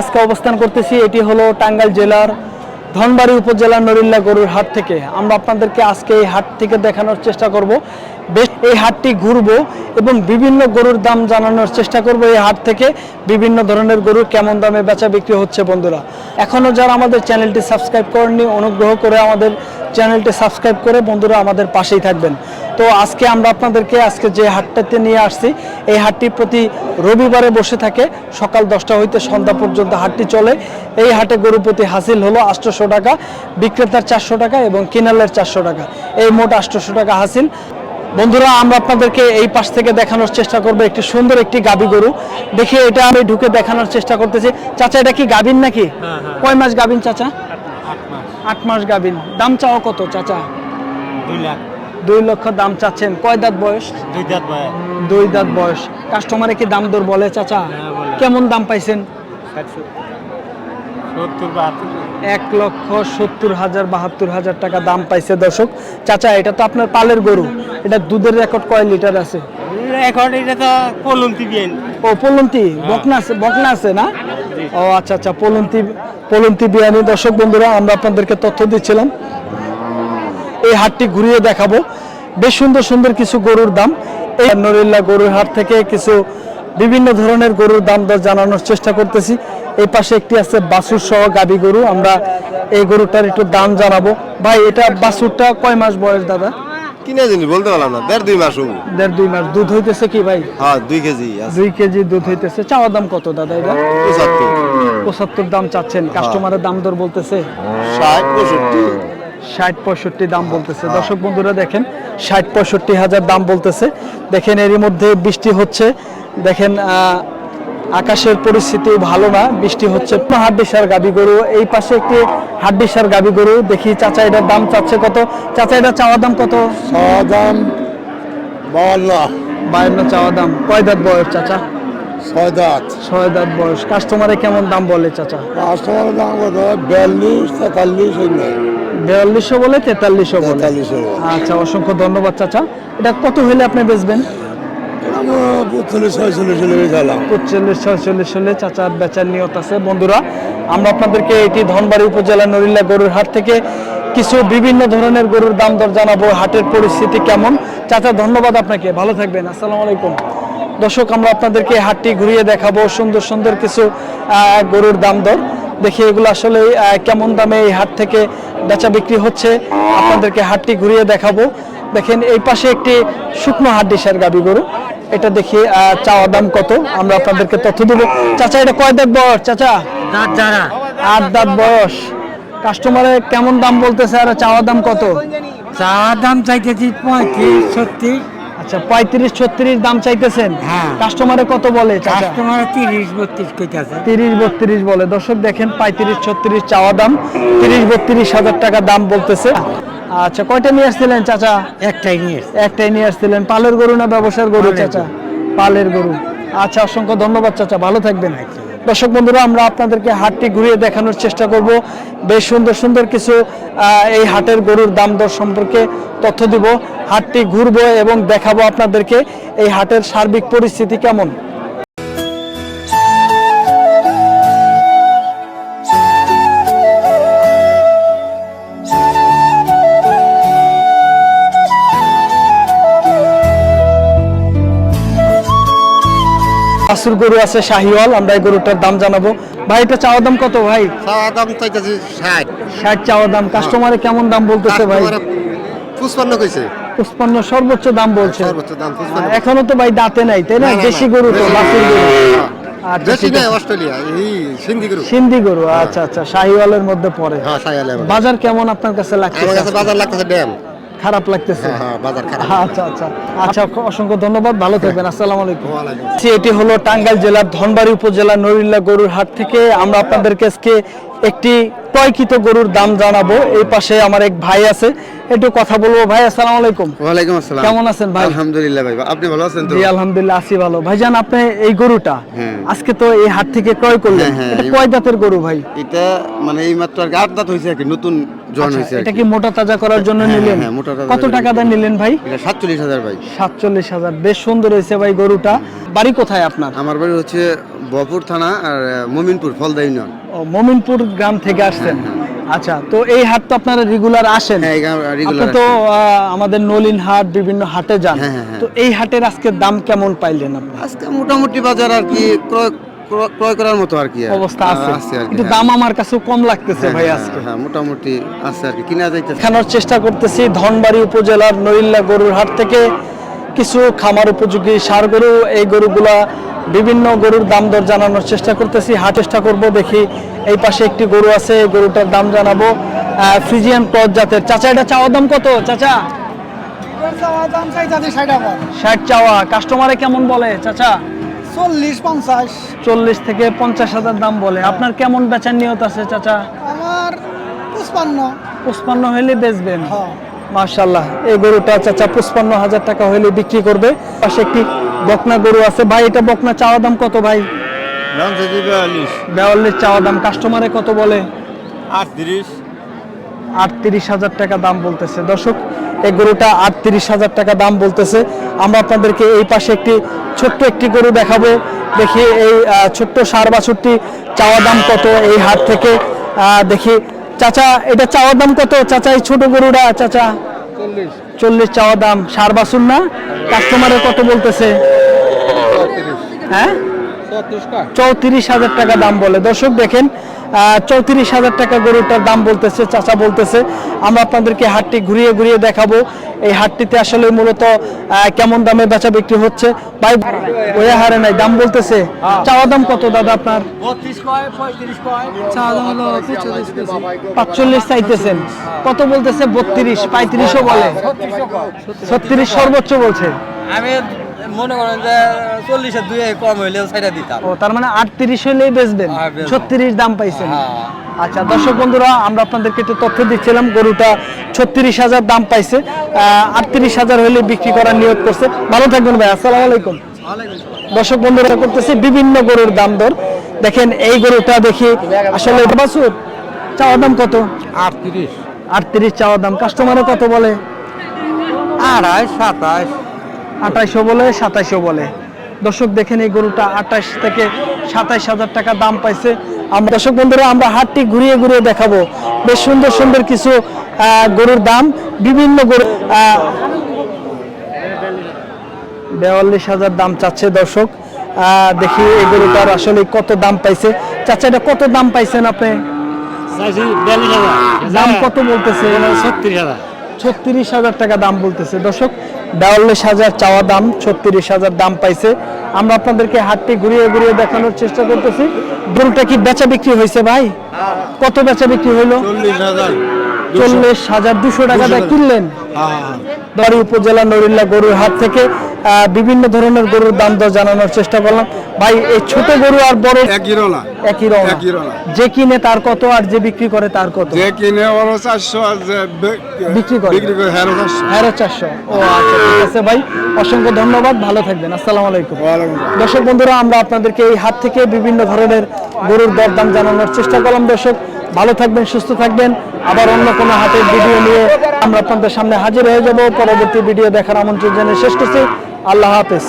আজকে অবস্থান করতেছি, এটি হলো টাঙ্গাইল জেলার ধনবাড়ি উপজেলার নরিল্লা গরুর হাট থেকে। আমরা আপনাদেরকে আজকে এই হাট থেকে দেখানোর চেষ্টা করব। বেশ, এই হাটটি ঘুরবো এবং বিভিন্ন গরুর দাম জানানোর চেষ্টা করব এই হাট থেকে, বিভিন্ন ধরনের গরু কেমন দামে বেচা বিক্রি হচ্ছে বন্ধুরা। এখনও যারা আমাদের চ্যানেলটি সাবস্ক্রাইব করেননি, অনুগ্রহ করে আমাদের চ্যানেলটি সাবস্ক্রাইব করে বন্ধুরা আমাদের পাশেই থাকবেন। তো আজকে আমরা আপনাদেরকে আজকে যে হাটটাতে নিয়ে আসছি এই হাটটি প্রতি রবিবারে বসে থাকে। সকাল দশটা হইতে সন্ধ্যা পর্যন্ত হাটটি চলে। এই হাটে গরু প্রতি হাসিল হলো আটশোশো টাকা বিক্রেতার চারশো টাকা এবং কিনালের চারশো টাকা। এই মোট আটশোশো টাকা হাসিল। বন্ধুরা আমরা আপনাদেরকে এই পাশ থেকে দেখানোর চেষ্টা করব একটি সুন্দর একটি গাবি গরু। দেখি এটা আমি ঢুকে দেখানোর চেষ্টা করতেছি। চাচা এটা কি গাবিন নাকি? কয় মাস গাবিন চাচা? আট মাস। গাবিন। দাম চাও কত চাচা? দুই লাখ। দুই লক্ষ দাম চাচ্ছেন। কয় দাঁত বয়স? দুই দাঁত বয় দুই দাঁত বয়স। কাস্টমারে কি দাম দর বলে চাচা? হ্যাঁ, কেমন দাম পাইছেন? এক লক্ষ সত্তর হাজার বাহাত্তর হাজার টাকা দাম পাইছে দর্শক। চাচা এটা তো আপনার পালের গরু। এটা দুধের রেকর্ড কয় লিটার আছে? এখন এটা তো কলন্তি বিয়েন ও পলন্তি? বকনা আছে বকনা আছে না? ও আচ্ছা আচ্ছা পলন্তি পলন্তি বিয়ানি দর্শক বন্ধুরা আমরা আপনাদেরকে তথ্য দিচ্ছিলাম। এই হাটটি ঘুরিয়ে দেখাবো। বেশ সুন্দর সুন্দর কিছু গরুর দাম। এই নরিল্লা গরুর হাট থেকে কিছু বিভিন্ন ধরনের গরুর দাম দর জানানোর চেষ্টা করতেছি। এই পাশে একটি আছে বাছুর সহ গাবি গরু। আমরা এই গরুটার একটু দাম জানাব। ভাই এটা বাছুরটা কয় মাস বয়স দাদা? কিনে জিনিস বলতে পারলাম না। দেড় দুই মাস দেড় দুই মাস। দুধ হইতেছে কি ভাই? হ্যাঁ দুই কেজি দুই কেজি দুধ হইতেছে। চাওয়া দাম কত দাদা এটা? পঁচাত্তর। পঁচাত্তর দাম চাচ্ছেন। কাস্টমারের দাম দর বলতেছে। ষাট পঁয়ষট্টি। ষাট পঁয়ষট্টি দাম বলতেছে। দর্শক বন্ধুরা দেখেন ষাট পঁয়ষট্টি হাজার দাম বলতেছে। দেখেন এরই মধ্যে বৃষ্টি হচ্ছে। দেখেন আকাশের পরিস্থিতি ভালো না। বৃষ্টি হচ্ছে হাড্ডিসার গাবি গরু। এই পাশে একটি হাড্ডিসার গাবি গরু। দেখি চাচা এটার দাম চাচ্ছে কত? চাচা এটা চাওয়া দাম কত? দাম বাউন্ন। বায়ান্ন চাওয়া দাম। কয় দাঁত বয়স চাচা? ছয় দাঁত। ছয় দাঁত বয়স। কাস্টমারে কেমন দাম বলে চাচা? কাস্টমার দাম কত? বিয়াল্লিশ তেতাল্লিশ বিয়াল্লিশশো বলে তেতাল্লিশশো বলে। আচ্ছা অসংখ্য ধন্যবাদ চাচা। এটা কত হলে আপনি বেচবেন? পঁয়তাল্লিশ ছয়চল্লিশ হলে চাচার বেচার নিয়ত আছে। বন্ধুরা আমরা আপনাদেরকে এটি ধনবাড়ি উপজেলা নরিল্লা গরুর হাট থেকে কিছু বিভিন্ন ধরনের গরুর দাম দর জানাব। হাটের পরিস্থিতি কেমন? চাচা ধন্যবাদ আপনাকে। ভালো থাকবেন। আসসালামু আলাইকুম। দর্শক আমরা আপনাদেরকে হাটটি ঘুরিয়ে দেখাবো। সুন্দর সুন্দর কিছু আহ, গরুর দাম দর। দেখি এগুলো আসলে কেমন দামে এই হাট থেকে বেচা বিক্রি হচ্ছে। আপনাদেরকে হাটটি ঘুরিয়ে দেখাবো। দেখেন এই পাশে একটি শুকনো হাড্ডিসার গাবি গরু। এটা দেখি চাওয়া দাম কত? আমরা আপনাদেরকে তথ্য দেবো। চাচা এটা কয় দাঁত বয়স চাচা? দাঁত যারা। আট দাঁত বয়স। কাস্টমারে কেমন দাম বলতেছে আর চাওয়া দাম কত? চাওয়ার দাম চাইতেছি পঁয়ত্রিশ ছত্রিশ। আচ্ছা পঁয়ত্রিশ ছত্রিশ দাম চাইতেছেন? হ্যাঁ। কাস্টমারে কত বলে? কাস্টমার তিরিশ বত্রিশ কইতাছে। তিরিশ বত্রিশ বলে। দর্শক দেখেন পঁয়ত্রিশ ছত্রিশ চাওয়া দাম। তিরিশ বত্রিশ হাজার টাকা দাম বলতেছে। আচ্ছা কয়টা নিয়ে আসছিলেন চাচা? একটাই নিয়ে একটাই নিয়ে আসছিলেন। পালের গরু না ব্যবসার গরু চাচা? পালের গরু। আচ্ছা অসংখ্য ধন্যবাদ চাচা। ভালো থাকবেন। দর্শক বন্ধুরা, আমরা আপনাদেরকে হাটটি ঘুরিয়ে দেখানোর চেষ্টা করব। বেশ সুন্দর সুন্দর কিছু এই হাটের গরুর দাম দর সম্পর্কে তথ্য দিব। হাটটি ঘুরবো এবং দেখাবো আপনাদেরকে এই হাটের সার্বিক পরিস্থিতি কেমন। বাছুর গরু আছে শাহিওয়াল আমরা এই গরুটার দাম জানাব। ভাই এটা চাওয়া দাম কত ভাই? চাওয়া দাম চাইতেছি ষাট। ষাট চাওয়া দাম। কাস্টমারে কেমন দাম বলতেছে ভাই? পুষ্পান্ন কইছে। পুষ্পান্ন সর্বোচ্চ দাম বলছে। সর্বোচ্চ দাম পুষ্পান্ন এখনও তো ভাই দাঁতে নাই তাই না। দেশি গরু তো বাছুর গরু। আচ্ছা দেশি ঠিক না আছে। অস্ট্রেলিয়া এই সিন্ধি গরু। আচ্ছা আচ্ছা শাহিওয়ালের মধ্যে পড়ে। হ্যাঁ বাজার কেমন আপনার কাছে লাগছে বাজার লাগতেছে ড্যাম। খারাপ লাগতেছে। হ্যাঁ হ্যাঁ খারাপ। আচ্ছা আচ্ছা। আচ্ছা অসংখ্য ধন্যবাদ। ভালো থাকবেন। আসসালাম আলাইকুম। এটি হলো টাঙ্গাইল জেলার ধনবাড়ি উপজেলা নরিল্লা গরুর হাট থেকে আমরা আপনাদেরকে আজকে একটি ক্রয়কৃত গরুর দাম জানাব। এই পাশে আমার এক ভাই আছে। একটু কথা বলব ভাই আসসালামু আলাইকুম। ওয়ালাইকুম আসসালাম। কেমন আছেন ভাই? আলহামদুলিল্লাহ ভাই আপনি ভালো আছেন তো? জি আলহামদুলিল্লাহ আছি ভালো। ভাইজান আপনি এই গরুটা হ্যাঁ। আজকে তো এই হাট থেকে ক্রয় করলেন। হ্যাঁ, হ্যাঁ, এটা কয় দাঁতের গরু ভাই? এটা মানে এই মাত্র আর আট দাঁত হয়েছে আর কি নতুন জন আচ্ছা, আর এটা কি। মোটা তাজা করার জন্য নিলেন? কত টাকা দিয়ে নিলেন। ভাই? এটা সাতচল্লিশ হাজার ভাই। সাতচল্লিশ হাজার বেশ সুন্দর হয়েছে ভাই গরুটা। বাড়ি কোথায় আপনার? আমার বাড়ি হচ্ছে বপুর থানা আর মমিনপুর ফলদা ইউনিয়ন। ও, মমিনপুর গ্রাম থেকে আসছেন। আচ্ছা তো এই হাট তো আপনারা রেগুলার আসেন। হ্যাঁ আপনি তো আমাদের নলিন হাট বিভিন্ন হাটে যান। হ্যাঁ, হ্যাঁ। তো এই হাটের আজকে দাম কেমন পাইলেন আপনি? আজকে মোটামুটি বাজার আর কি ক্রয় করার মতো আর কি অবস্থা আছে। কিন্তু। দাম আমার কাছে কম লাগতেছে ভাই আজকে। হ্যাঁ মোটামুটি আছে আর কি কিনা যাইতেছে। দেখানোর চেষ্টা করতেছি ধনবাড়ি উপজেলার নরিল্লা গরুর হাট থেকে কিছু খামার উপযোগী সার গরু এই গরুগুলা বিভিন্ন গরুর দাম দর জানানোর চেষ্টা করতেছি হাট চেষ্টা করব দেখি এই পাশে একটি গরু আছে গরুটার দাম জানাব। ফ্রিজিয়ান ক্রস জাতের। চাচা এটা চাওয়া দাম কত চাচা? ষাট চাওয়া। কাস্টমারে কেমন বলে চাচা? চল্লিশ পঞ্চাশ চল্লিশ থেকে পঞ্চাশ হাজার দাম বলে। আপনার কেমন বেচার নিয়ত আছে চাচা? আমার পুষ্পান্ন পুষ্পান্ন হইলে বেচবেন। হ্যাঁ। মাশাল্লাহ এই গরুটা চাচা পুষ্পান্ন হাজার টাকা হইলে বিক্রি করবে। পাশে একটি বকনা গরু আছে। ভাই এটা বকনা চাওয়া দাম কত ভাই? বিয়াল্লিশ চাওয়া দাম। কাস্টমারে কত বলে? আটত্রিশ। আটত্রিশ হাজার টাকা দাম বলতেছে। দর্শক এই গরুটা আটত্রিশ হাজার টাকা দাম বলতেছে। আমরা আপনাদেরকে এই পাশে একটি ছোট্ট একটি গরু দেখাবো। দেখি এই ছোট্ট সার বাছুরটি চাওয়া দাম কত এই হাট থেকে। দেখি। চাচা এটা চাওয়া দাম কত? চাচা এই ছোট গরুটা চাচা। চল্লিশ। চাওয়া দাম। সার বাছুর না? কাস্টমারে কত বলতেছে? হ্যাঁ? চৌত্রিশ হাজার টাকা দাম বলে। দর্শক দেখেন চৌত্রিশ হাজার টাকা গরুটার দাম বলতেছে চাচা বলতেছে। আমরা আপনাদেরকে হাটটি ঘুরিয়ে ঘুরিয়ে দেখাবো। এই হাটটিতে আসলে মূলত কেমন দামে বেচা বিক্রি হচ্ছে? ভাই ওই হারে নাই। দাম বলতেছে। চাওয়া দাম কত দাদা আপনার? পাঁচচল্লিশ চাইতেছেন। কত বলতেছে? বত্রিশ পঁয়ত্রিশও বলে। ছত্রিশ সর্বোচ্চ বলছে। আমি মনে করেন যে চল্লিশের দুই কম হইলেও সেটা দিতাম। ও তার মানে আটত্রিশ হলেই বেচবেন? হ্যাঁ, ছত্রিশ দাম পাইছেন? হ্যাঁ। আচ্ছা দর্শক বন্ধুরা আমরা আপনাদেরকে একটু তথ্য দিচ্ছিলাম গরুটা ছত্রিশ হাজার দাম পাইছে। আটত্রিশ হাজার হলে বিক্রি করার নিয়োগ করছে। ভালো থাকবেন ভাই আসসালামু আলাইকুম। দর্শক বন্ধুরা করতেছে বিভিন্ন গরুর দাম দর। দেখেন এই গরুটা দেখি আসলে বাসুর চাওয়া দাম কত? আটত্রিশ। আটত্রিশ চাওয়া দাম কাস্টমারে কত বলে? আড়াই সাতাশ। আঠাইশো বলে সাতাইশো বলে। দর্শক দেখেন এই গরুটা আঠাশ থেকে সাতাইশ হাজার টাকা দাম পাইছে। আমরা দর্শক বন্ধুরা আমরা হাটটি ঘুরিয়ে ঘুরিয়ে দেখাবো। বেশ সুন্দর সুন্দর কিছু গরুর দাম। বিভিন্ন গরু বেয়াল্লিশ হাজার দাম চাচ্ছে দর্শক। আহ, দেখি এই গরুটার আসলে কত দাম পাইছে। চাচা এটা কত দাম পাইছেন আপনি? দাম কত বলতেছে? ছত্রিশ হাজার টাকা দাম বলতেছে। দর্শক বিয়াল্লিশ হাজার চাওয়া দাম ছত্রিশ হাজার দাম পাইছে। আমরা আপনাদেরকে হাটটি ঘুরিয়ে ঘুরিয়ে দেখানোর চেষ্টা করতেছি। গরুটা কি বেচা বিক্রি হয়েছে ভাই? কত বেচা বিক্রি হইল? চল্লিশ হাজার দুশো। টাকাটা কিনলেন। বাড়ি উপজেলা নরিল্লা গরুর হাট থেকে বিভিন্ন ধরনের গরুর দাম দর জানানোর চেষ্টা করলাম। ভাই এই ছোট গরু আর বড় একই রোলা। একই রকম। যে কিনে তার কত আর যে বিক্রি করে তার কত? যে কিনে ওর চারশো আর যে বিক্রি করে। বিক্রি করে হ্যাঁ চারশো। হ্যাঁ চারশো। ও আচ্ছা ঠিক আছে ভাই অসংখ্য ধন্যবাদ ভালো থাকবেন আসসালামু আলাইকুম। দর্শক বন্ধুরা আমরা আপনাদেরকে এই হাট থেকে বিভিন্ন ধরনের গরুর দরদাম জানানোর চেষ্টা করলাম। দর্শক ভালো থাকবেন সুস্থ থাকবেন। আবার অন্য কোনো হাতের ভিডিও নিয়ে আমরা আপনাদের সামনে হাজির হয়ে যাব। পরবর্তী ভিডিও দেখার আমন্ত্রণ জানিয়ে শেষ করছি। আল্লাহ হাফেজ।